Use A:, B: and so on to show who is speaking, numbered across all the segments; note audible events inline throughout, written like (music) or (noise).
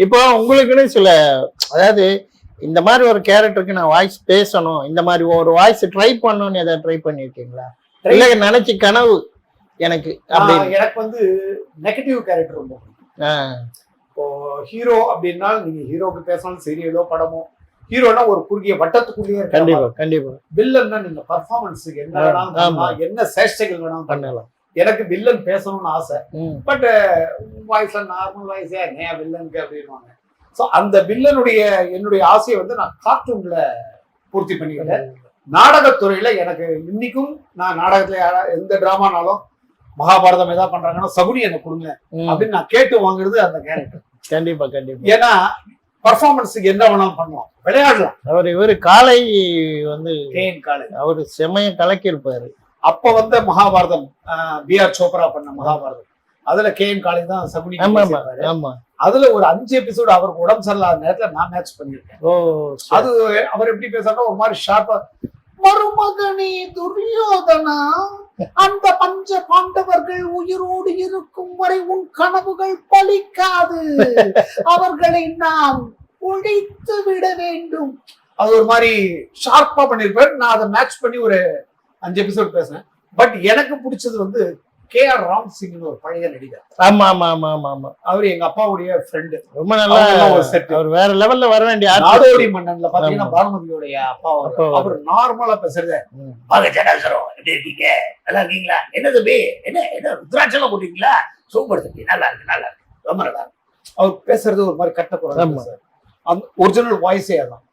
A: இப்போ உங்களுக்குன்னு சில அதாவது இந்த மாதிரி ஒரு கேரக்டருக்கு நான் வாய்ஸ் பேசணும் இந்த மாதிரி ஒரு வாய்ஸ் ட்ரை பண்ணணும்னு எதாவது ட்ரை பண்ணிருக்கீங்களா?
B: Try-
A: இல்ல நினைச்சு கனவு எனக்கு
B: எனக்கு வந்து நெகட்டிவ் கேரக்டர் ரொம்ப இப்போ ஹீரோ அப்படின்னா நீங்க ஹீரோக்கு பேசணும் சீரியலோ படமோ ஹீரோனா ஒரு குறுகிய வட்டத்துக்குள்ளேயே
A: கண்டிப்பா கண்டிப்பா.
B: வில்லன்னா நீங்க பர்ஃபார்மன்ஸுக்கு என்ன வேணாலும் என்ன சேஷ்டைகள் வேணாலும் பண்ணலாம். எனக்கு வில்லன் பேசணும்னு ஆசை. பட் வாய்ஸ்ல நார்மல் வாய்ஸே ஏன் வில்லனுக்கு அப்படின்வாங்க ஸோ அந்த வில்லனுடைய என்னுடைய ஆசையை வந்து நான் கார்ட்டூன்ல பூர்த்தி பண்ணிக்கிட்டேன். நாடகத்துறையில எனக்கு இன்னைக்கும் நான் நாடகத்துல எந்த டிராமானாலும் மகாபாரதம் ஏதாவது பண்றாங்கன்னா சகுனி எனக்கு கொடுங்க அப்படின்னு நான் கேட்டு வாங்குறது அந்த கேரக்டர்
A: கண்டிப்பா கண்டிப்பா.
B: ஏன்னா பர்ஃபார்மன்ஸுக்கு என்ன வேணாலும் பண்ணலாம். விளையாடலாம்.
A: அவர் இவரு காலை வந்து
B: காலை
A: அவரு செமைய கலக்கியிருப்பாரு.
B: அப்ப வந்த மகாபாரதம் பி ஆர் சோப்ரா பண்ண மகாபாரதம். அதுல கேஎன் காலை தான் சகுனி அதுல ஒரு அஞ்சு எபிசோடு அவருக்கு உடம்பு சரியில்லாத நேரத்துல நான் மேட்ச் பண்ணியிருக்கேன்.
A: ஓ
B: அது அவர் எப்படி பேசுறாருன்னா ஒரு மாதிரி ஷார்ப்பா மருமகனே துரியோதனா அந்த பஞ்ச பாண்டவர்கள் உயிரோடு இருக்கும் வரை உன் கனவுகள் பலிக்காது. அவர்களை நாம் ஒழித்து விட வேண்டும். அது ஒரு மாதிரி ஷார்ப்பா பண்ணிருப்பாரு நான் அதை மேட்ச் பண்ணி ஒரு அஞ்சு எபிசோட் பேசினேன் பட் எனக்கு பிடிச்சது வந்து கே ஆர் ராம் சிங்னு ஒரு பழைய நடிகர்.
A: ஆமா ஆமா ஆமா ஆமா ஆமா.
B: அவர் எங்க அப்பாவுடைய ஃப்ரெண்டு
A: ரொம்ப நல்லா
B: ஒரு set.
A: அவர் வேற லெவல்ல வர வேண்டிய.
B: நாடோடி மன்னன்ல பாத்தீங்கன்னா. பானுமதியோடைய அப்பா அவர். நார்மலா பேசுறது. வாங்க ஜனாசரம் எப்படி இருக்கீங்க? நல்லா இருக்கீங்களா? என்ன தம்பி என்ன என்ன ருத்ராட்சம் போட்டீங்களா சூப்பர் தம்பி நல்லா இருக்கு நல்லா இருக்கு. ரொம்ப நல்லா இருக்கு. அவர் பேசுறது ஒரு மாதிரி கட்ட. அந்த ஒரிஜினல் வாய்ஸே அதான்.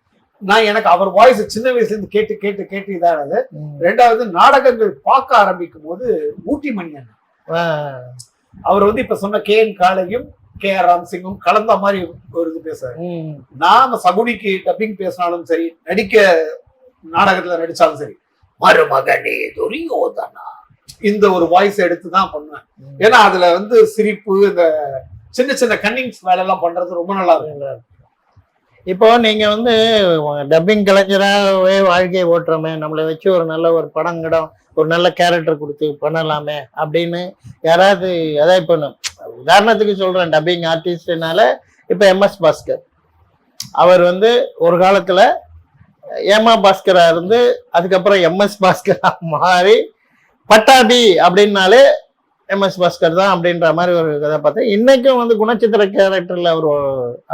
B: நான் எனக்கு அவர் வாய்ஸ் சின்ன வயசுல இருந்து கேட்டு கேட்டு கேட்டு இதானது. ரெண்டாவது நாடகங்கள் பார்க்க ஆரம்பிக்கும் போது ஊட்டி மணியன்.
A: ஆ,
B: அவர் வந்து இப்ப சொன்ன கே என் காளையும் கே ஆர் ராம் சிங்கும் கலந்த மாதிரி ஒரு இது பேசுறாரு. நாம சகுனிக்கு டப்பிங் பேசினாலும் சரி நடிக்க நாடகத்துல நடிச்சாலும் சரி மருமகனே துரியோதனா. இந்த ஒரு வாய்ஸ் எடுத்து தான் பண்ணுவேன். ஏன்னா அதுல வந்து சிரிப்பு இந்த சின்ன சின்ன கன்னிங்ஸ் வேலை எல்லாம் பண்றது ரொம்ப நல்லா இருக்கும்.
A: இப்போ நீங்க வந்து டப்பிங் கலைஞராகவே வாழ்க்கையை ஓட்டுறோமே நம்மளை வச்சு ஒரு நல்ல ஒரு படம் கிடம் ஒரு நல்ல கேரக்டர் கொடுத்து பண்ணலாமே அப்படின்னு யாராவது அதான் இப்போ உதாரணத்துக்கு சொல்றேன் டப்பிங் ஆர்டிஸ்ட்னால இப்போ எம்எஸ் பாஸ்கர் அவர் வந்து ஒரு காலத்துல ஏமா பாஸ்கரா இருந்து அதுக்கப்புறம் எம்எஸ் பாஸ்கரா மாறி பட்டாபி அப்படின்னாலே எம்எஸ் பாஸ்கர் தான் அப்படின்ற மாதிரி ஒரு கதை பார்த்தேன். இன்னைக்கும் வந்து குணச்சித்திர கேரக்டர்ல அவர்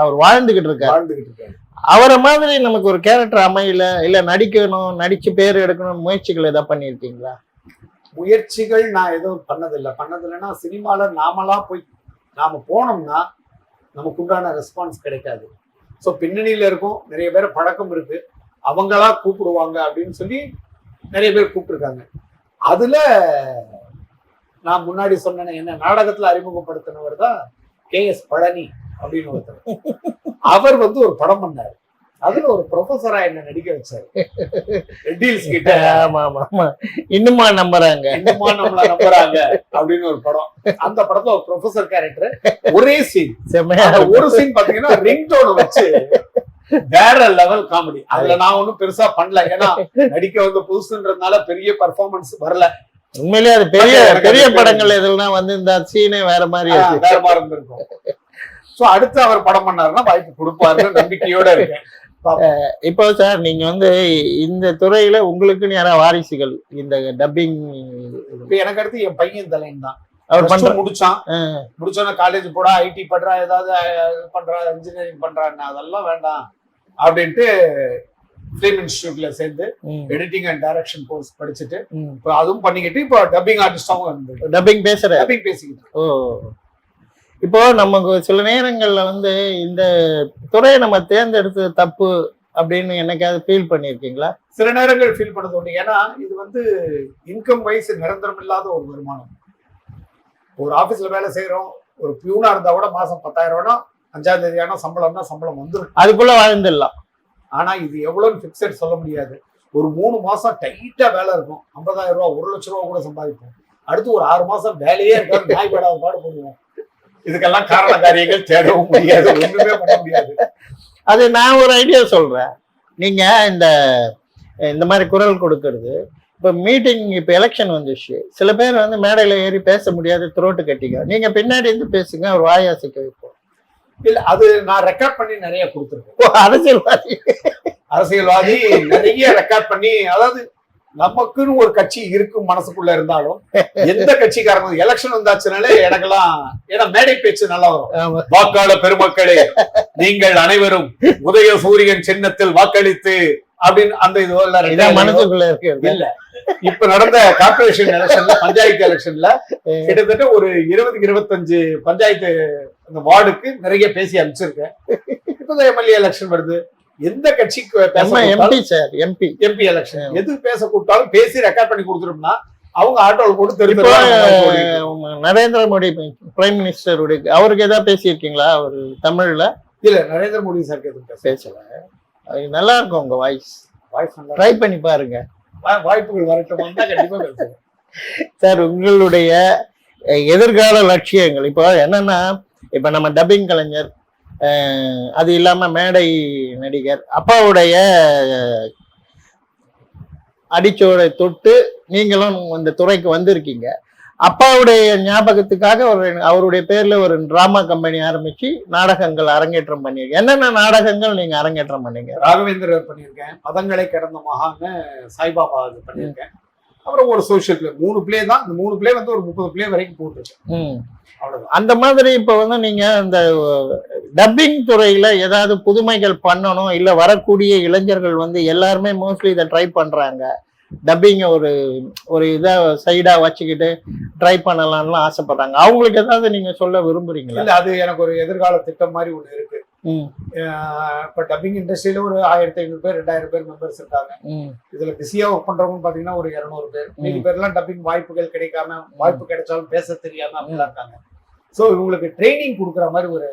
A: அவர் வாழ்ந்துகிட்டு இருக்காரு.
B: வாழ்ந்துகிட்டு இருக்காரு.
A: அவரை மாதிரி நமக்கு ஒரு கேரக்டர் அமையல இல்ல நடிக்கணும் நடிச்சு பேர் எடுக்கணும் முயற்சிகள் ஏதாவது பண்ணியிருக்கீங்களா?
B: முயற்சிகள் நான் எதுவும் பண்ணதில்லை. பண்ணதில்லைன்னா சினிமால நாமளா போய் நாம போனோம்னா நமக்கு உண்டான ரெஸ்பான்ஸ் கிடைக்காது. ஸோ பின்னணியில இருக்கும். நிறைய பேர் பழக்கம் இருக்கு. அவங்களா கூப்பிடுவாங்க அப்படின்னு சொல்லி நிறைய பேர் கூப்பிட்டுருக்காங்க. அதுல நான் முன்னாடி சொன்னேன் என்ன நாடகத்துல அறிமுகப்படுத்தினவர் தான் கே எஸ் பழனி அப்படின்னு ஒருத்தர். அவர் வந்து ஒரு படம் பண்ணாரு. அதுல ஒரு ப்ரொஃபஸரா என்ன நடிக்க வச்சாரு. (laughs) ரெட்டில்ஸ் கிட்ட.
A: ஆமா ஆமா ஆமா. இன்னுமா நம்புறாங்க.
B: இன்னுமா நம்மள நம்புறாங்க அப்படின்னு ஒரு படம். அந்த படத்துல ஒரு ப்ரொஃபசர் கேரக்டர் ஒரே சீன் ஒரு சீன் பாத்தீங்கன்னா ரிங் டோன் வச்சு வேற லெவல் காமெடி அதுல நான் ஒண்ணும் பெருசா பண்ணல. ஏன்னா நடிக்க வந்த புதுசுன்றதுனால பெரிய பர்ஃபார்மன்ஸ் வரல.
A: உண்மையிலேயே அது பெரிய பெரிய படங்கள் எதுலாம் வந்து இந்த சீனே வேற மாதிரி
B: வேற மாதிரி இருந்திருக்கும். சோ அடுத்து அவர் படம் பண்ணாருன்னா வாய்ப்பு கொடுப்பாருன்னு நம்பிக்கையோட இருக்கேன்.
A: இப்போ சார் நீங்க வந்து இந்த துறையில உங்களுக்குன்னு யாரா வாரிசுகள் இந்த டப்பிங்
B: இப்ப எனக்கு அடுத்து என் பையன் தலையன் தான்.
A: அவர் பண்ற
B: முடிச்சான். முடிச்சோன்னா காலேஜ் போடா ஐடி பண்றா ஏதாவது பண்றா இன்ஜினியரிங் பண்றான்னு அதெல்லாம் வேண்டாம் அப்படின்ட்டு ஃபிலிம் இன்ஸ்டியூட்ல சேர்ந்து எடிட்டிங் அண்ட் டைரக்ஷன் கோர்ஸ் படிச்சுட்டு. இப்போ அதுவும் பண்ணிக்கிட்டு இப்போ டப்பிங் ஆர்டிஸ்டாவும் இருந்து
A: டப்பிங் பேசுற?
B: டப்பிங் பேசிக்கிட்டு.
A: ஓ. இப்போ நமக்கு சில நேரங்கள்ல வந்து இந்த துறையை நம்ம தேர்ந்தெடுத்தது தப்பு அப்படின்னு என்னைக்காவது ஃபீல் பண்ணியிருக்கீங்களா?
B: சில நேரங்கள் ஃபீல் பண்ணது உண்டு. ஏன்னா இது வந்து இன்கம் வைஸ் நிரந்தரம் இல்லாத ஒரு வருமானம். ஒரு ஆபீஸ்ல வேலை செய்யறோம் ஒரு பியூனா இருந்தா கூட மாசம் பத்தாயிரம் ரூபாய் அஞ்சாம் தேதி ஆனா சம்பளம்னா சம்பளம் வந்துடும்
A: அதுக்குள்ள வாழ்ந்துடலாம்.
B: ஆனா இது எவ்வளவுன்னு ஃபிக்ஸட் சொல்ல முடியாது. ஒரு மூணு மாசம் டைட்டா வேலை இருக்கும். ஐம்பதாயிரம் ரூபாய் ஒரு லட்ச ரூபா கூட சம்பாதிப்போம். அடுத்து ஒரு ஆறு மாசம் வேலையே இருக்காது. நாய் படாத பாடு பண்ணுவோம் இதுக்கெல்லாம் காரண காரியங்கள் தேடவும் முடியாது. ஒண்ணுமே பண்ண முடியாது.
A: அது நான் ஒரு ஐடியா சொல்றேன். நீங்க இந்த இந்த மாதிரி குரல் கொடுக்கறது. இப்போ மீட்டிங் இப்போ எலெக்ஷன் வந்துச்சு. சில பேர் வந்து மேடையில் ஏறி பேச முடியாது த்ரோட்டு கட்டிக்க. நீங்க பின்னாடி இருந்து பேசுங்க ஒரு வாயாசிக்க வைப்போம்.
B: இல்ல அது நான் ரெக்கார்ட் பண்ணி நிறைய கொடுத்துருக்கேன்.
A: அரசியல்வாதி.
B: அரசியல்வாதி நிறைய ரெக்கார்ட் பண்ணி அதாவது நமக்குன்னு ஒரு கட்சி இருக்கும் மனசுக்குள்ள இருந்தாலும் எந்த கட்சிக்காரங்க எலெக்ஷன் வந்தாச்சுனாலே எனக்கெல்லாம் ஏன்னா மேடை பேச்சு நல்லா வரும்.
A: ஆமா.
B: வாக்காளர் பெருமக்களே நீங்கள் அனைவரும் உதய சூரியன் சின்னத்தில் வாக்களித்து அப்படின்னு அந்த இது
A: மனசுக்குள்ள இருக்கு.
B: இல்ல. இப்ப நடந்த கார்பரேஷன் எலெக்ஷன்ல பஞ்சாயத்து எலெக்ஷன்ல கிட்டத்தட்ட ஒரு இருபது இருபத்தஞ்சு பஞ்சாயத்து அந்த வார்டுக்கு நிறைய பேசி அனுப்பிச்சிருக்கேன். இப்பதான் எம்எல்ஏ எலெக்ஷன் வருது. எந்த கட்சிக்கு
A: MP sir MP
B: MP election எது பேச கூப்பிட்டாலும் பேசி ரெக்கார்ட் பண்ணி கொடுத்துட்டோம்னா அவங்க ஆட்டோல போட்டு தெரு
A: இப்போ
B: தெருவா நம்ம போய் ஓடிட்டு
A: உம், நரேந்திர மோடி பிரைம் மினிஸ்டருடைய அவருக்கு ஏதாவது பேசியிருக்கீங்களா? அவர் தமிழ்ல?
B: இல்ல நரேந்திர மோடி சார் எதுவும் பேச
A: பேசல. அது நல்லா இருக்கும் உங்க வாய்ஸ்
B: வாய்ஸ்
A: ட்ரை பண்ணி பாருங்க.
B: வாய்ப்புகள் வரட்டும். கண்டிப்பா
A: சார் உங்களுடைய எதிர்கால லட்சியங்கள். இப்போ என்னன்னா இப்போ நம்ம டப்பிங் கலைஞர் அது இல்லாமல் மேடை நடிகர் அப்பாவுடைய அடிச்சோடை தொட்டு நீங்களும் இந்த துறைக்கு வந்திருக்கீங்க. அப்பாவுடைய ஞாபகத்துக்காக ஒரு அவருடைய பேர்ல ஒரு டிராமா கம்பெனி ஆரம்பிச்சு நாடகங்கள் அரங்கேற்றம் பண்ணியிருக்கேன். என்னென்ன நாடகங்கள் நீங்க அரங்கேற்றம் பண்ணீங்க?
B: ராகவேந்திரர் பண்ணியிருக்கேன். மதங்களை கடந்த மகான்னு சாய்பாபா இது பண்ணியிருக்கேன். அப்புறம் ஒரு சோஷியல் பிளே மூணு பிளே தான். இந்த மூணு பிளே வந்து ஒரு முப்பது பிளே வரைக்கும் போட்டிருக்கேன்
A: அந்த மாதிரி இப்ப வந்து நீங்க இந்த டப்பிங் துறையில ஏதாவது புதுமைகள் பண்ணணும் இல்ல வரக்கூடிய இளைஞர்கள் வந்து எல்லாருமே மோஸ்ட்லி இதை ட்ரை பண்றாங்க. டப்பிங் ஒரு ஒரு இதை சைடா வச்சுக்கிட்டு ட்ரை பண்ணலாம்னு ஆசைப்படுறாங்க. அவங்களுக்கு ஏதாவது நீங்க சொல்ல விரும்புறீங்களா?
B: இல்ல அது எனக்கு ஒரு எதிர்கால திட்டம் மாதிரி ஒண்ணு இருக்கு. இப்ப டப்பிங் இண்டஸ்ட்ரியில ஒரு ஆயிரத்தி ஐநூறு பேர் ரெண்டாயிரம் பேர் மெம்பர்ஸ் இருக்காங்க. இதுல பிஸியா ஒர்க் பண்றவங்க பாத்தீங்கன்னா ஒரு இருநூறு பேர். மீதி பேர்லாம் டப்பிங் வாய்ப்புகள் கிடைக்காம வாய்ப்பு கிடைச்சாலும் பேச தெரியாம அப்படிலாம் இருக்காங்க. சோ இவங்களுக்கு ட்ரைனிங் கொடுக்குற மாதிரி ஒரு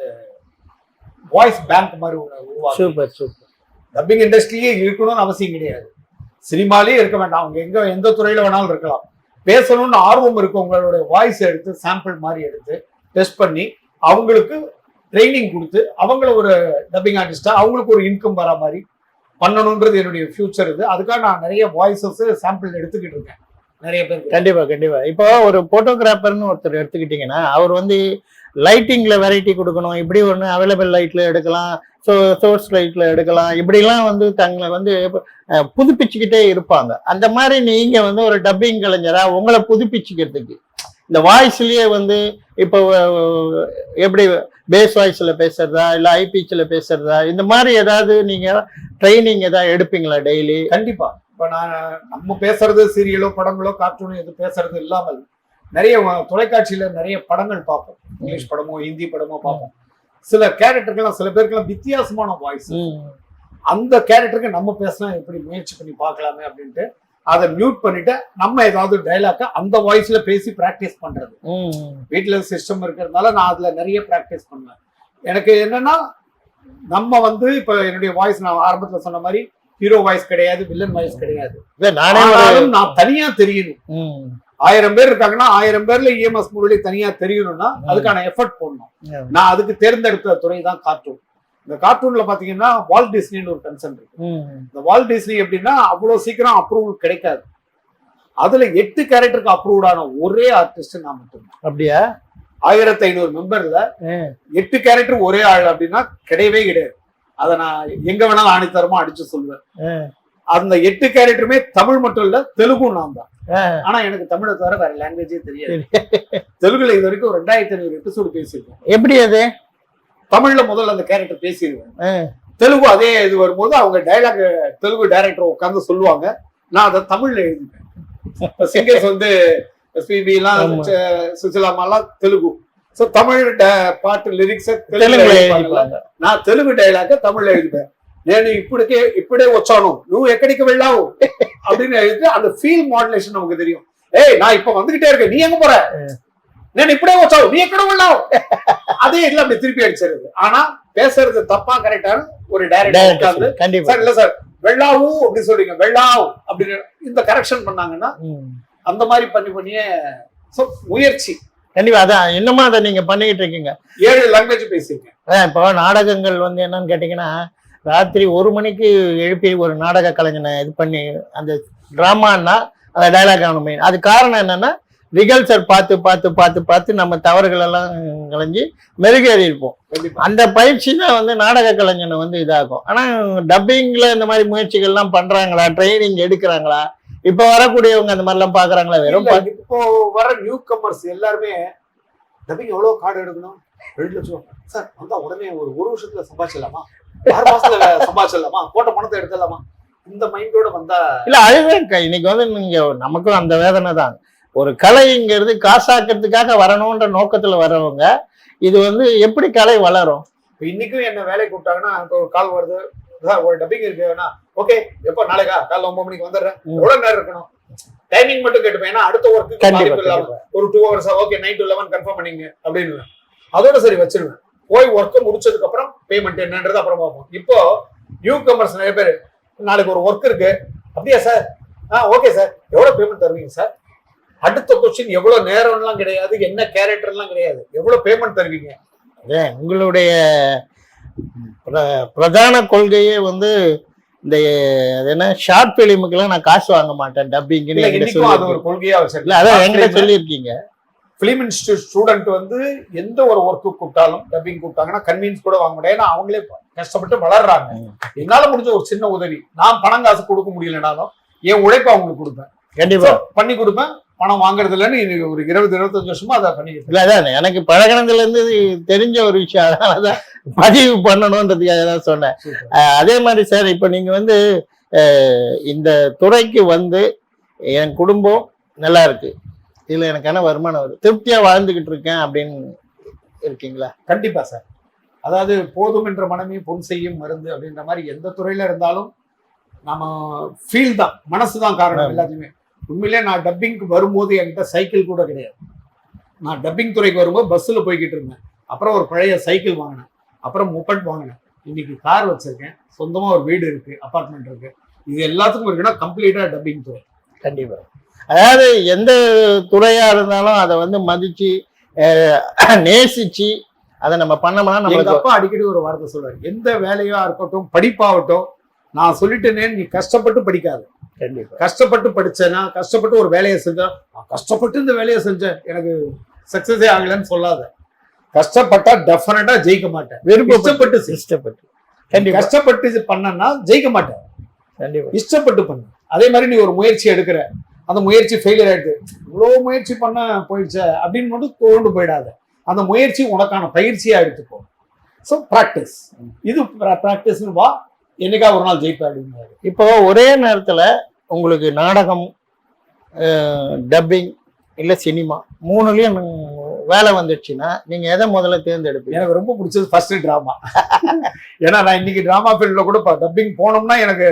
B: வாய்ஸ் பேங்க் மாதிரி ஒண்ணு உருவாக்கும்
A: சூப்பர் சூப்பர்
B: டப்பிங் இண்டஸ்ட்ரியே இருக்கணும்னு அவசியம் கிடையாது. சினிமாலேயே இருக்க வேண்டாம். அவங்க எங்க எந்த துறையில வேணாலும் இருக்கலாம். பேசணும்னு ஆர்வம் இருக்கவங்களுடைய வாய்ஸ் எடுத்து சாம்பிள் மாதிரி எடுத்து டெஸ்ட் பண்ணி அவங்களுக்கு ட்ரைனிங் கொடுத்து அவங்கள ஒரு டப்பிங் ஆர்டிஸ்டா அவங்களுக்கு ஒரு இன்கம் வர மாதிரி பண்ணணுன்றது என்னுடைய ஃபியூச்சர் இது. அதுக்காக நான் நிறைய வாய்ஸஸ் சாம்பிள் எடுத்துக்கிட்டு இருக்கேன். நிறைய பேர்
A: கண்டிப்பா கண்டிப்பா. இப்போ ஒரு போட்டோகிராஃபர்னு ஒருத்தர் எடுத்துக்கிட்டீங்கன்னா அவர் வந்து லைட்டிங்ல வெரைட்டி கொடுக்கணும். இப்படி ஒன்று அவைலபிள் லைட்ல எடுக்கலாம் ஸோ சோர்ஸ் லைட்ல எடுக்கலாம். இப்படிலாம் வந்து தங்களை வந்து புதுப்பிச்சுக்கிட்டே இருப்பாங்க. அந்த மாதிரி நீங்க வந்து ஒரு டப்பிங் கலைஞரா உங்களை புதுப்பிச்சுக்கிறதுக்கு இந்த வாய்ஸ்லயே வந்து இப்போ எப்படி பேஸ் வாய்ஸ்ல பேசுறதா இல்ல ஹை பீச்சில் பேசுறதா இந்த மாதிரி ஏதாவது நீங்க ட்ரைனிங் ஏதாவது எடுப்பீங்களா டெய்லி
B: கண்டிப்பா. இப்ப நான் நம்ம பேசுறது சீரியலோ படங்களோ கார்ட்டூனோ எது பேசுறது இல்லாமல் நிறைய தொலைக்காட்சியில நிறைய படங்கள் பார்ப்போம். இங்கிலீஷ் படமோ ஹிந்தி படமோ பார்ப்போம். சில கேரக்டருக்கெல்லாம் சில பேருக்கெல்லாம் வித்தியாசமான வாய்ஸ் அந்த கேரக்டருக்கு நம்ம பேசலாம் எப்படி முயற்சி பண்ணி பார்க்கலாமே அப்படின்ட்டு அதை மியூட் பண்ணிட்டு நம்ம ஏதாவது டைலாக்க அந்த வாய்ஸ்ல பேசி பிராக்டிஸ் பண்றது. வீட்ல சிஸ்டம் இருக்கிறதுனால நான் அதுல நிறைய பிராக்டிஸ் பண்ணுவேன். எனக்கு என்னன்னா நம்ம வந்து இப்ப என்னுடைய வாய்ஸ் நான் ஆரம்பத்துல சொன்ன மாதிரி ஹீரோ வாய்ஸ் கிடையாது வில்லன் வாய்ஸ் கிடையாது.
A: நானே
B: தனியா தெரியணும். ஆயிரம் பேர் இருக்காங்கன்னா ஆயிரம் பேர்ல E இஎம்எஸ் முரளி தனியா தெரியணும்னா அதுக்கான எஃபர்ட் போடணும். நான் அதுக்கு தேர்ந்தெடுத்த துறை தான் கார்ட்டூன் இந்த கார்ட்டூன்ல பாத்தீங்கன்னா வால் டிஸ்னின்னு ஒரு கன்சென்ட் இருக்கு. இந்த வால் டிஸ்னி எப்படின்னா அவ்வளவு சீக்கிரம் அப்ரூவல் கிடைக்காது. அதுல எட்டு கேரக்டருக்கு அப்ரூவ்டான ஒரே ஆர்டிஸ்ட் நான் மட்டும்தான்.
A: அப்படியா?
B: ஆயிரத்தி ஐநூறு மெம்பர்ல. எட்டு கேரக்டர் ஒரே ஆள் அப்படின்னா கிடையவே கிடையாது. அதை நான் எங்க வேணாலும் ஆணித்தரமா அடிச்சு சொல்லுவேன். அந்த எட்டு கேரக்டருமே தமிழ் மட்டும் இல்ல தெலுங்கும் நான் தான். ஆனா எனக்கு தமிழை தவிர வேற லாங்குவேஜே தெரியாது. தெலுங்குல இது வரைக்கும் ரெண்டாயிரத்தி ஐநூறு எபிசோடு பேசியிருக்கேன்.
A: எப்படி அது?
B: தமிழ்ல முதல்ல அந்த கேரக்டர் பேசிடுவேன்
A: ஆ.
B: தெலுங்கு அதே இது வரும்போது அவங்க டைலாக் தெலுங்கு டைரக்டர் உட்கார்ந்து சொல்லுவாங்க நான் அதை தமிழ்ல எழுதிப்பேன் சிங்கர்ஸ் வந்து எஸ்பிபி எல்லாம்
A: ஆமா.
B: ச- சுசிலாமா எல்லாம் தெலுங்கு சோ தமிழ் ட- பாட்டு லிரிக்ஸ்
A: தெலுங்குல
B: தெலுங்குல
A: எழுதிப்பாங்க.
B: நான் తెలుగు డైలాగ్ తమిళ్లో எழுதுவேன் నేను ఇప్పటికే ఇప్పుడే వచ్చాను నువ్వు ఎక్కడికి వెళ్ళావు அப்படின்னு எழுதி அந்த ஃபீல் மாடுலேஷன் நமக்கு தெரியும் ஏய் நான் இப்ப வந்துகிட்டே இருக்கேன் நீ எங்க போற నేను ఇప్పుడే వచ్చావు நீ ఎక్కడ వెళ్ళావు அதே இதுல அப்படி திருப்பி அடிச்சிருது ஆனா பேசுறது தப்பா கரெக்டான ஒரு டைரக்டர்
A: Direct
B: உட்கார்ந்து
A: கண்டிப்பா
B: சார் இல்ல சார் வெள்ளாவு அப்படி சொல்றீங்க வெள்ளாவு அப்படின்னு இந்த கரெக்ஷன் பண்ணாங்கன்னா
A: ம்.
B: அந்த மாதிரி பண்ணி பண்ணியே so முயற்சி
A: கண்டிப்பா அதான் இன்னமும் அதை நீங்க பண்ணிக்கிட்டு இருக்கீங்க
B: ஏழு லாங்குவேஜ் பேசியிருக்கேன்
A: அதான் இப்போ நாடகங்கள் வந்து என்னன்னு கேட்டீங்கன்னா ராத்திரி ஒரு மணிக்கு எழுப்பி ஒரு நாடக கலைஞனை இது பண்ணி அந்த டிராமான்னா அந்த டைலாக் ஆகணும் மெயின் அது காரணம் என்னன்னா ரிகல்சர் பார்த்து பார்த்து பார்த்து பார்த்து நம்ம தவறுகள் எல்லாம் களைஞ்சு மெருகேறி இருப்போம் அந்த பயிற்சி தான் வந்து நாடக கலைஞனை வந்து இதாகும் ஆனா டப்பிங்ல இந்த மாதிரி முயற்சிகள்லாம் பண்றாங்களா? ட்ரைனிங் எடுக்கிறாங்களா? இப்ப வரக்கூடியவங்க அந்த மாதிரிலாம் பாக்குறாங்களா? வெறும்
B: இப்போ வர நியூ கமர்ஸ் எல்லாருமே டப்பிங் எவ்வளவு கார்டு எடுக்கணும்? ரெண்டு லட்சம் சார் வந்தா உடனே ஒரு ஒரு வருஷத்துல சம்பாதிச்சிடலாமா? ஆறு மாசத்துல சம்பாதிச்சிடலாமா? போட்ட பணத்தை எடுத்துடலாமா? இந்த மைண்டோட வந்தா
A: இல்ல அதுதான் இன்னைக்கு வந்து நீங்க நமக்கும் அந்த வேதனை தான். ஒரு கலைங்கிறது காசாக்கிறதுக்காக வரணும்ன்ற நோக்கத்துல வர்றவங்க இது வந்து எப்படி கலை வளரும்?
B: இப்ப இன்னைக்கும் என்ன வேலைக்கு கூப்பிட்டாங்கன்னா ஒரு கால் வருது. ஒரு டப்பிங் இருக்குன்னா ஓகே எப்போ? நாளைக்கா? காலைல ஒன்பது மணிக்கு வந்துடுறேன். எவ்வளவு நேரம் இருக்கணும்? டைமிங் மட்டும் கேட்டுப்பேன். ஏன்னா அடுத்த ஒர்க்கு. ஒரு two hours okay nine to eleven confirm பண்ணீங்க அப்படின்னு. அதோட சரி வச்சிருவேன். போய் ஒர்க்கை முடிச்சதுக்கு அப்புறம் பேமெண்ட் என்னன்றது அப்புறம் பார்ப்போம். இப்போ நியூ கமர்ஸ் நிறைய பேர் நாளைக்கு ஒரு ஒர்க் இருக்கு. அப்படியா சார் ஆ ஓகே சார் எவ்வளவு பேமெண்ட் தருவீங்க சார் அடுத்த கொஸ்டின் எவ்வளவு நேரம்லாம் கிடையாது என்ன கேரக்டர்லாம் கிடையாது. எவ்வளவு பேமெண்ட் தருவீங்க?
A: அதே உங்களுடைய பிர- பிரதான கொள்கையே வந்து இந்த என்ன ஷார்ட் பிலிமுக்கெல்லாம் நான் காசு வாங்க மாட்டேன்
B: இன்னைக்கும் அது ஒரு கொள்கையா
A: இல்ல அதான் என்கிட்ட சொல்லியிருக்கீங்க.
B: பிலிம் இன்ஸ்டியூட் ஸ்டூடெண்ட் வந்து எந்த ஒரு ஒர்க்கு கூப்பிட்டாலும் டப்பிங் கூப்பிட்டாங்கன்னா கன்வீன்ஸ் கூட வாங்க முடியாது. ஏன்னா அவங்களே கஷ்டப்பட்டு வளர்றாங்க. என்னால முடிஞ்ச ஒரு சின்ன உதவி. நான் பணம் காசு கொடுக்க முடியலனாலும் என் உழைப்பை அவங்களுக்கு கொடுப்பேன்.
A: கண்டிப்பா.
B: பண்ணி கொடுப்பேன். பணம் வாங்குறது இல்லைன்னு இன்னைக்கு ஒரு இருபது இருபத்தஞ்சு வருஷமா அதை பண்ணிக்கிட்டு
A: இல்ல அதான் எனக்கு பழகினதுல இருந்து தெரிஞ்ச ஒரு விஷயம். அதனாலதான் பதிவு பண்ணணுன்றதுக்காக தான் சொன்னேன். அதே மாதிரி சார் இப்போ நீங்க வந்து இந்த துறைக்கு வந்து என் குடும்பம் நல்லா இருக்கு. இதுல எனக்கான வருமானம் வருது. திருப்தியா வாழ்ந்துகிட்டு இருக்கேன் அப்படின்னு இருக்கீங்களா?
B: கண்டிப்பா சார். அதாவது போதும் என்ற மனமே பொன் செய்யும் மருந்து அப்படின்ற மாதிரி எந்த துறையில இருந்தாலும் நம்ம ஃபீல் தான் மனசு தான் காரணம். எல்லாத்தையுமே. உண்மையிலே நான் டப்பிங்க்கு வரும்போது என்கிட்ட சைக்கிள் கூட கிடையாது. நான் டப்பிங் துறைக்கு வரும்போது பஸ்ஸில் போய்கிட்டு இருந்தேன். அப்புறம் ஒரு பழைய சைக்கிள் வாங்கினேன். அப்புறம் முப்பட் வாங்கினேன். இன்னைக்கு கார் வச்சிருக்கேன். சொந்தமா ஒரு வீடு இருக்கு அபார்ட்மெண்ட் இருக்கு. இது எல்லாத்துக்கும் இருக்குன்னா கம்ப்ளீட்டா டப்பிங் துறை.
A: கண்டிப்பா. அதாவது எந்த துறையா இருந்தாலும் அதை வந்து மதிச்சு அஹ் நேசிச்சு அதை நம்ம பண்ணோம்னா நம்மளுக்கு
B: அப்பா அடிக்கடி ஒரு வார்த்தை சொல்றாரு எந்த வேலையா இருக்கட்டும் படிப்பாகட்டும் நான் சொல்லிட்டேனேன்னு நீ கஷ்டப்பட்டு படிக்காது. கஷ்டப்பட்டு படிச்சேன்னா கஷ்டப்பட்டு ஒரு வேலையை செஞ்சேன் நான் கஷ்டப்பட்டு இந்த வேலையை செஞ்சேன். எனக்கு சக்சஸே ஆகலைன்னு சொல்லாத. கஷ்டப்பட்டா டெஃபினட்டா ஜெயிக்க மாட்டேன். இஷ்டப்பட்டு
A: கண்டிப்பா.
B: கஷ்டப்பட்டு இது பண்ணனா ஜெயிக்க மாட்டேன். இஷ்டப்பட்டு பண்ணு. அதே மாதிரி நீ ஒரு முயற்சி எடுக்கிற. அந்த முயற்சி ஃபெயிலியர் ஆயிடுது. இவ்வளோ முயற்சி பண்ண போயிடுச்சே அப்படின்னு மட்டும் தோண்டு போயிடாத. அந்த முயற்சி உனக்கான பயிற்சியா எடுத்துக்கோ. ஸோ ப்ராக்டிஸ் இது ப்ராக்டிஸ்னு வா என்னைக்கா ஒரு நாள் ஜெயிப்பேன் அப்படின்னு
A: இப்போ ஒரே நேரத்துல உங்களுக்கு நாடகம் டப்பிங் இல்ல சினிமா மூணுலயும் வேலை வந்துடுச்சுன்னா நீங்க எதை முதல்ல தேர்ந்தெடுப்பீங்க?
B: எனக்கு ரொம்ப பிடிச்சது ஃபர்ஸ்ட் டிராமா ஏன்னா நான் இன்னைக்கு டிராமா ஃபீல்டில் கூட இப்போ டப்பிங் போனோம்னா எனக்கு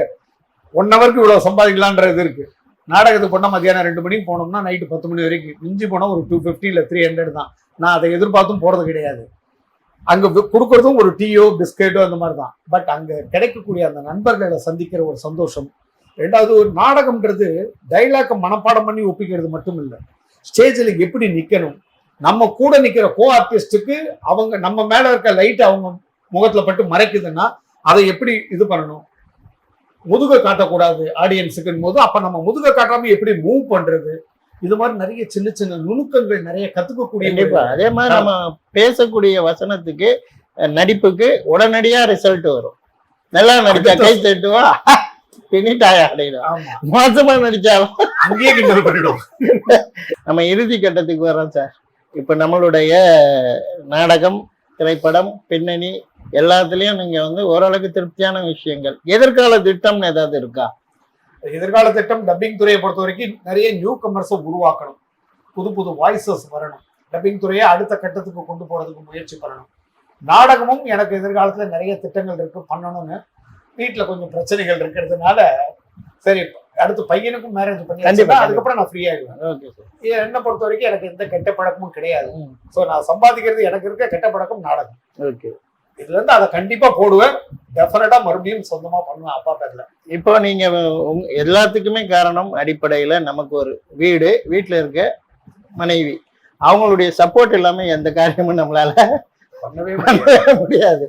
B: ஒன் ஹவருக்கு இவ்வளோ சம்பாதிக்கலான்ற இது இருக்கு. நாடகத்துக்கு போனால் மத்தியானம் ரெண்டு மணிக்கு போனோம்னா நைட்டு பத்து மணி வரைக்கும். மிஞ்சி போனால் ஒரு டூ ஃபிஃப்டி இல்லை த்ரீ ஹண்ட்ரட் தான். நான் அதை எதிர்பார்த்தும் போகிறது கிடையாது. அங்கே கொடுக்கறதும் ஒரு டீயோ பிஸ்கெட்டோ அந்த மாதிரி தான் பட் அங்கே கிடைக்கக்கூடிய அந்த நண்பர்களை சந்திக்கிற ஒரு சந்தோஷம். ரெண்டாவது ஒரு நாடகம்ன்றது டைலாக்கை மனப்பாடம் பண்ணி ஒப்பிக்கிறது மட்டும் இல்லை ஸ்டேஜில் எப்படி நிற்கணும் நம்ம கூட நிக்கிற கோ ஆர்டிஸ்டுக்கு அவங்க நம்ம மேல இருக்க லைட் அவங்க முகத்துல பட்டு மறைக்குதுன்னா அதை எப்படி இது பண்ணணும்? முதுக காட்டக்கூடாது ஆடியன்ஸுக்குன்னு போது அப்ப நம்ம முதுக காட்டாம எப்படி மூவ் பண்றது? இது மாதிரி நிறைய சின்ன சின்ன நுணுக்கங்கள் நிறைய கத்துக்கக்கூடிய
A: கண்டிப்பா. அதே மாதிரி நம்ம பேசக்கூடிய வசனத்துக்கு நடிப்புக்கு உடனடியா ரிசல்ட் வரும். நல்லா நடிச்சா கை தட்டுவா? மோசமா நடிச்சாலும்.
B: அங்கேயே கிண்டல் பண்ணிடும்.
A: நம்ம இறுதி கட்டத்துக்கு வரோம் சார். இப்ப நம்மளுடைய நாடகம் திரைப்படம் பின்னணி எல்லாத்துலயும் நீங்க வந்து ஓரளவுக்கு திருப்தியான விஷயங்கள். எதிர்கால திட்டம்னு ஏதாவது இருக்கா?
B: எதிர்கால திட்டம் டப்பிங் துறையை பொறுத்த வரைக்கும் நிறைய நியூ கமர்ஸை உருவாக்கணும். புது புது வாய்ஸஸ் வரணும். டப்பிங் துறையை அடுத்த கட்டத்துக்கு கொண்டு போறதுக்கு முயற்சி பண்ணணும். நாடகமும் எனக்கு எதிர்காலத்துல நிறைய திட்டங்கள் இருக்கு பண்ணணும்னு. வீட்டுல கொஞ்சம் பிரச்சனைகள் இருக்கிறதுனால சரி அடுத்து பையனுக்கும் மேரேஜ் பண்ணி அதுக்கப்புறம் நான் ஃப்ரீ ஆயிடுவேன்.
A: ஓகே சார்
B: ஏ- என்னை பொறுத்த வரைக்கும் எனக்கு எந்த கெட்ட பழக்கமும் கிடையாது. ஸோ நான் சம்பாதிக்கிறது எனக்கு இருக்க கெட்ட பழக்கம் நாடகம்.
A: ஓகே
B: இதுல இருந்து அதை கண்டிப்பா போடுவேன். டெஃபினட்டா மறுபடியும் சொந்தமா பண்ணுவேன் அப்பா பேர்ல.
A: இப்போ நீங்க எல்லாத்துக்குமே காரணம் அடிப்படையில நமக்கு ஒரு வீடு வீட்டுல இருக்க மனைவி. அவங்களுடைய சப்போர்ட் இல்லாம எந்த காரியமும் நம்மளால
B: பண்ணவே முடியாது. (laughs)
A: பண்ணவே முடியாது.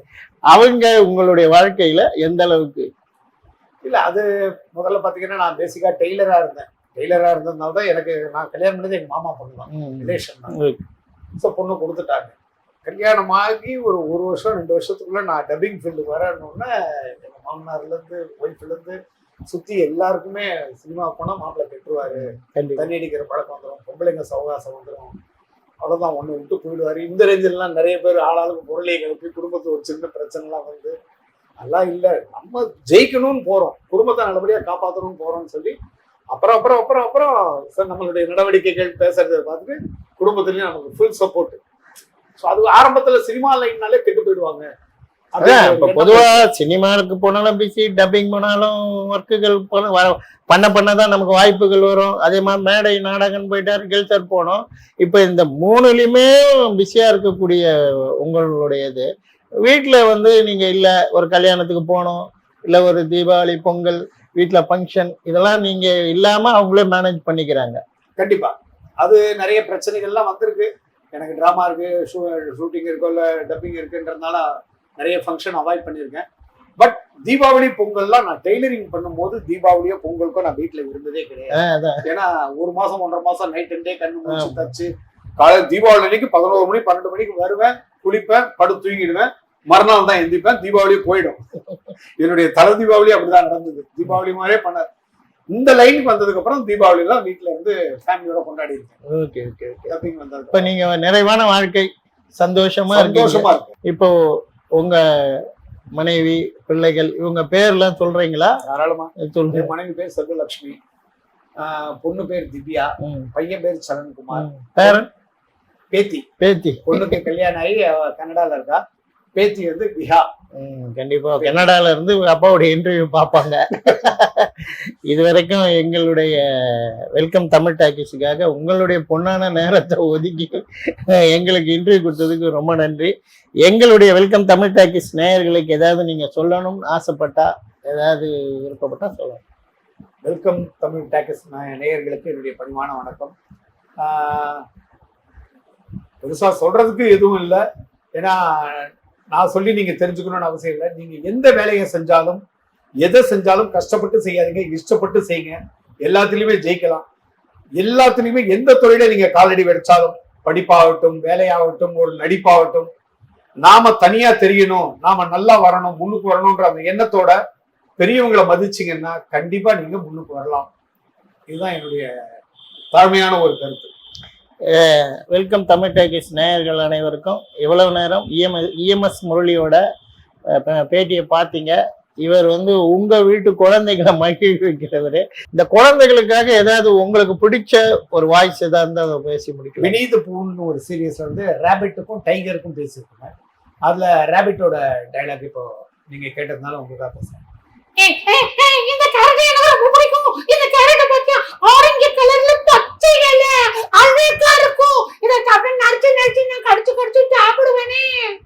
A: அவங்க உங்களுடைய வாழ்க்கையில எந்த அளவுக்கு?
B: இல்ல அது முதல்ல பாத்தீங்கன்னா நான் பேசிக்கா டெய்லரா இருந்தேன். டெய்லரா இருந்ததுனால தான் எனக்கு நான் கல்யாணம் பண்ணது எங்க மாமா பொண்ணு தான். ரிலேஷன் தான். ஸோ பொண்ணு கொடுத்துட்டாங்க. கல்யாணம் ஆகி ஒரு ஒரு வருஷம் ரெண்டு வருஷத்துக்குள்ள நான் டப்பிங் ஃபீல்டுக்கு வரணுன்னே எங்க மாமனார்ல இருந்து ஒய்ஃப்ல இருந்து சுத்தி எல்லாருக்குமே சினிமா போனா மாப்பிள்ளை கெட்டுருவாரு தண்ணி அடிக்கிற பழக்கம் வந்துடும் பொம்பளைங்க சவகாசம் வந்துடும் அவ்வளோதான் ஒன்று விட்டு போயிடுவாரு. இந்த ரேஞ்சிலலாம் நிறைய பேர் ஆளாளுக்கு பொருளை கிளப்பி குடும்பத்துக்கு ஒரு சின்ன பிரச்சனைலாம் வந்து அதெல்லாம் இல்லை. நம்ம ஜெயிக்கணும்னு போறோம். குடும்பத்தை நல்லபடியா காப்பாற்றணும்னு போறோம்னு சொல்லி அப்புறம் அப்புறம் அப்புறம் அப்புறம் சார் நம்மளுடைய நடவடிக்கைகள் பேசுறதை பார்த்துட்டு குடும்பத்துலயும் நமக்கு ஃபுல் சப்போர்ட் ஸோ அது ஆரம்பத்துல சினிமா லைன்னாலே கெட்டு போயிடுவாங்க.
A: இப்ப
B: என்ன
A: பொதுவா சினிமாவுக்கு போனாலும் பிஸி டப்பிங் போனாலும் ஒர்க்குகள் பண்ண பண்ண தான் நமக்கு வாய்ப்புகள் வரும். அதே மாதிரி மேடை நாடகம் போயிட்டாரு கெல்சர் போனோம். இப்போ இந்த மூணுலையுமே பிஸியா இருக்கக்கூடிய உங்களுடையது. வீட்டில் வந்து நீங்க இல்ல ஒரு கல்யாணத்துக்கு போனோம் இல்ல ஒரு தீபாவளி பொங்கல் வீட்டில் ஃபங்க்ஷன் இதெல்லாம் நீங்க இல்லாம அவங்களே மேனேஜ் பண்ணிக்கிறாங்க.
B: கண்டிப்பா. அது நிறைய பிரச்சனைகள்லாம் வந்திருக்கு. எனக்கு ட்ராமா இருக்கு ஷூட்டிங் இருக்கோ இல்லை டப்பிங் இருக்குன்றதுனால நிறைய ஃபங்க்ஷன் அவாய்ட் பண்ணியிருக்கேன். பட் தீபாவளி பொங்கல்லாம் நான் டெய்லரிங் பண்ணும்போது தீபாவளியோ பொங்கலுக்கோ நான் வீட்டில் இருந்ததே கிடையாது. ஏன்னா ஒரு மாசம் ஒன்றரை மாசம் நைட் டே கண்ணு முடிச்சு தச்சு காலையில் தீபாவளி அன்னைக்கு பதினோரு மணி பன்னெண்டு மணிக்கு வருவேன் குளிப்பேன் படுத்து தூங்கிடுவேன். மறுநாள் தான் எந்திப்பேன் தீபாவளி போயிடும். என்னுடைய தலை தீபாவளி அப்படிதான் நடந்தது. தீபாவளி மாதிரியே பண்ண இந்த லைனுக்கு வந்ததுக்கு அப்புறம் தீபாவளி எல்லாம் வீட்டுல இருந்து ஃபேமிலியோட கொண்டாடி இருக்கேன்.
A: Okay okay okay.
B: டப்பிங் வந்தது
A: இப்ப நீங்க நிறைவான வாழ்க்கை சந்தோஷமா இருக்கீங்க.
B: சந்தோஷமா இருக்கு.
A: இப்போ உங்க மனைவி பிள்ளைகள் இவங்க பேர்லாம் சொல்றீங்களா?
B: தாராளமா.
A: சொல்லுங்க.
B: மனைவி பேர் செல்வலட்சுமி. ஆஹ் பொண்ணு பேர் திவ்யா. பையன் பேர் சரண்குமார்.
A: பேரன்?
B: பேத்தி.
A: பேத்தி.
B: பொண்ணுக்கு கல்யாணம் ஆகி கனடால இருக்கா. பேத்தி வந்து பிஹா.
A: ம், கண்டிப்பா. கனடால இருந்து அப்பாவுடைய இன்டர்வியூ பார்ப்பாங்க. இது வரைக்கும் எங்களுடைய வெல்கம் தமிழ் டாக்கிஸுக்காக உங்களுடைய பொன்னான நேரத்தை ஒதுக்கி எங்களுக்கு இன்டர்வியூ கொடுத்ததுக்கு ரொம்ப நன்றி. எங்களுடைய வெல்கம் தமிழ் டாக்கிஸ் நேயர்களுக்கு ஏதாவது நீங்க சொல்லணும்னு ஆசைப்பட்டா ஏதாவது விருப்பப்பட்டா சொல்லலாம்
B: வெல்கம் தமிழ் டேக்கஸ் நேயர்களுக்கு என்னுடைய பணிவான வணக்கம். ஆஹ் பெருசா சொல்றதுக்கு எதுவும் இல்லை. ஏன்னா நான் சொல்லி நீங்க தெரிஞ்சுக்கணும்னு அவசியம் இல்லை. நீங்க எந்த வேலையை செஞ்சாலும் எதை செஞ்சாலும் கஷ்டப்பட்டு செய்யாதீங்க இஷ்டப்பட்டு செய்யுங்க. எல்லாத்துலயுமே ஜெயிக்கலாம். எல்லாத்துலயுமே எந்த தொழில நீங்க காலடி வெடிச்சாலும் படிப்பாகட்டும் வேலையாகட்டும் ஒரு நடிப்பாகட்டும் நாம தனியா தெரியணும் நாம நல்லா வரணும் முன்னுக்கு வரணும்ன்ற அந்த எண்ணத்தோட பெரியவங்களை மதிச்சீங்கன்னா கண்டிப்பா நீங்க முன்னுக்கு வரலாம். இதுதான் என்னுடைய தாழ்மையான ஒரு கருத்து.
A: வெல்கம் தமிழ் டேக்கிஸ் நேயர்கள் அனைவருக்கும். இவ்வளவு நேரம் E இஎம்எஸ் முரளியோட பேட்டியை பார்த்தீங்க. இவர் வந்து உங்க வீட்டு குழந்தைகளை மகிழ்விக்கிறவரு இந்த குழந்தைகளுக்காக ஏதாவது உங்களுக்கு பிடிச்ச ஒரு வாய்ஸ் ஏதாவது இருந்தால் அதை பேசி முடிக்கும்
B: வினீத பூன்னு ஒரு சீரியஸ் வந்து ரேபிட்டுக்கும் டைகருக்கும் பேசியிருக்காங்க அதில் ரேபிட்டோட டைலாக் இப்போ நீங்கள் கேட்டதுனால உங்களுக்காக பேசுகிறேன்
C: இந்த கரடி எனக்கு ரொம்ப பிடிக்கும் இந்த கரடி பத்தியா ஆரஞ்சு கலர்ல பச்சை வெள்ள அழகா இருக்கும். இத அப்படியே நடிச்சு நடிச்சு நான் கடிச்சு கடிச்சு சாப்பிடுவேனே.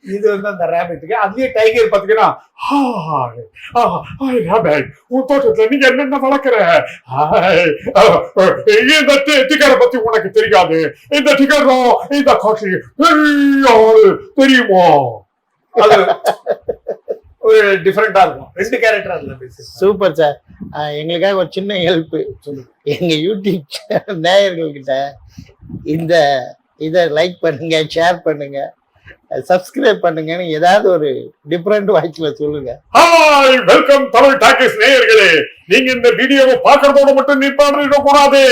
B: இது வந்து அந்த ரேபிட்டுக்கு அதுலயே டைகர் பாத்தீங்கன்னா "ஹாய், ஆ, ஹாய் ரேபிட், உன் தோட்டத்துல நீங்க என்னென்ன வளர்க்குற? இந்த டி- டிகரை பத்தி உனக்கு தெரியாது. இந்த டிகரும் இந்த காட்சி பெரிய தெரியுமா? அது ஒரு டிஃபரெண்டா இருக்கும். ரெண்டு கேரக்டர் அதுல
A: சூப்பர் சார் எங்களுக்காக ஒரு சின்ன ஹெல்ப்
B: சொல்லுங்க.
A: எங்க யூடியூப் நேயர்கள்கிட்ட இந்த இதை லைக் பண்ணுங்க ஷேர் பண்ணுங்க சப்ஸ்கிரைப் பண்ணுங்கன்னு ஏதாவது ஒரு டிஃப்ரெண்ட் வாய்ஸ்ல சொல்லுங்க.
D: ஹாய் வெல்கம் தமிழ் டாக்கிஸ் நேயர்களே. நீங்க இந்த வீடியோவை பார்க்கறதோட மட்டும் நிப்பாட்டிட கூடாது.